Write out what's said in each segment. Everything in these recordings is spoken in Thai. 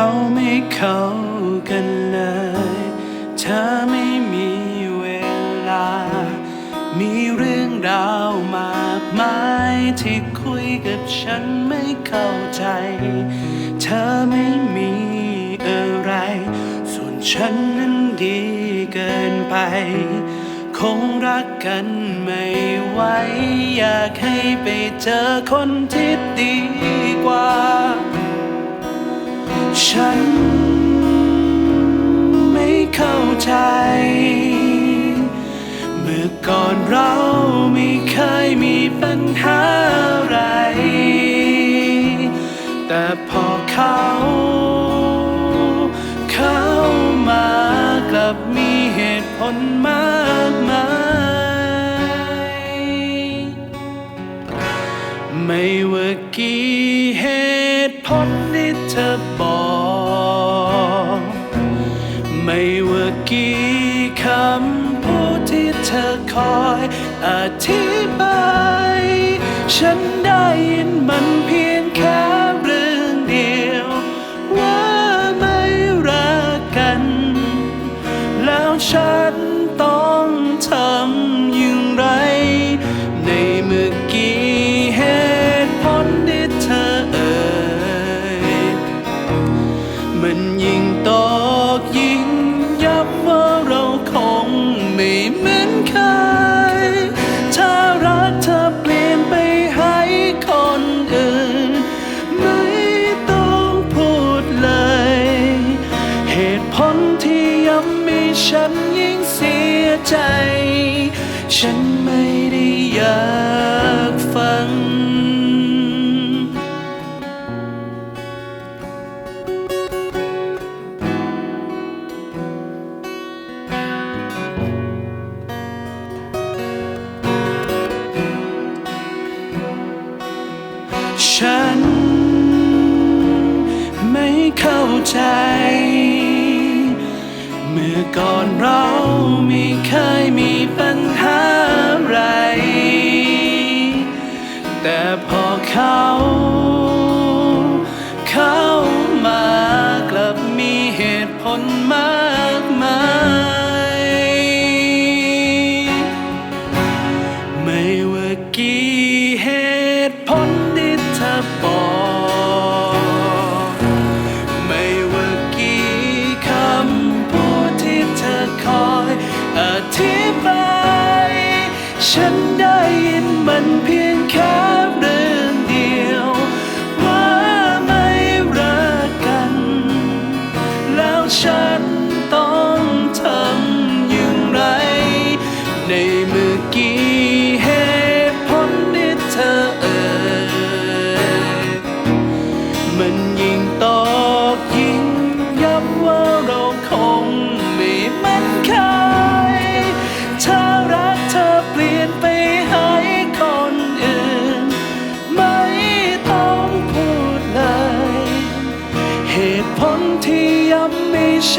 เราไม่เข้ากันเลย เธอไม่มีเวลา มีเรื่องราวมากมายที่คุยกับฉันไม่เข้าใจ เธอไม่มีอะไร ส่วนฉันนั้นดีเกินไป คงรักกันไม่ไหว อยากให้ไปเจอคนที่ดีกว่า ฉัน ไม่เข้าใจ เมื่อก่อนเราไม่เคยมีปัญหาอะไร แต่พอเขาเข้ามากลับมีเหตุผลมากมาย ไม่ว่ากี่ กี่คำพูดที่เธอคอยอธิบาย ฉันได้ยินมันเพียง ฉันยิ่งเสียใจ ฉันไม่ได้อยากฟัง ฉันไม่เข้าใจ ก่อนเราไม่เคยมีปัญหาอะไร แต่พอเขาเข้ามากลับมีเหตุผลมากมาย ไม่ว่ากี่เหตุผล ฉัน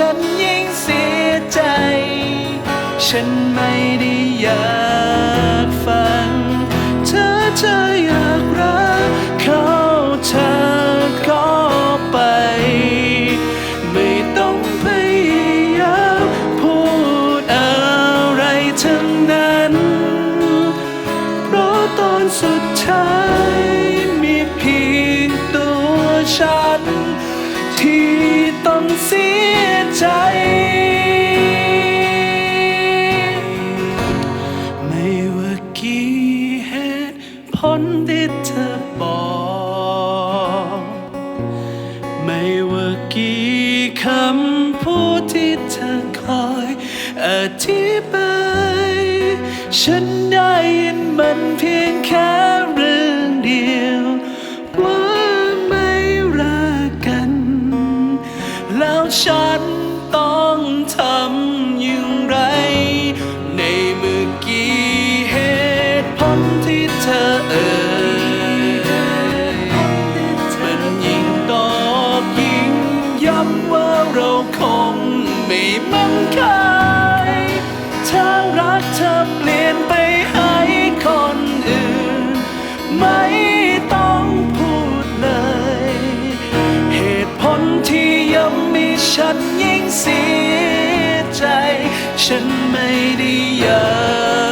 ฉันยิ่งเสียใจ ฉันไม่ได้อยากฟัง เธอจะอยากรักเขาเธอก็ไป ไม่ต้องพยายามพูดอะไรทั้งนั้น เพราะตอนสุดท้ายมีเพียงตัวฉันที่ต้องเสีย ใจ ไม่ว่ากี่เหตุผลที่เธอบอก ไม่ว่ากี่คำพูดที่เธอคอยอธิบาย ฉันได้ยินมันเพียงแค่ ไม่มั่นคยถ้ารักเธอเปลี่ยนไปให้คนอื่น ไม่ต้องพูดเลย เหตุผลที่ยังมีฉันยิ่งเสียใจ ฉันไม่ได้อยาก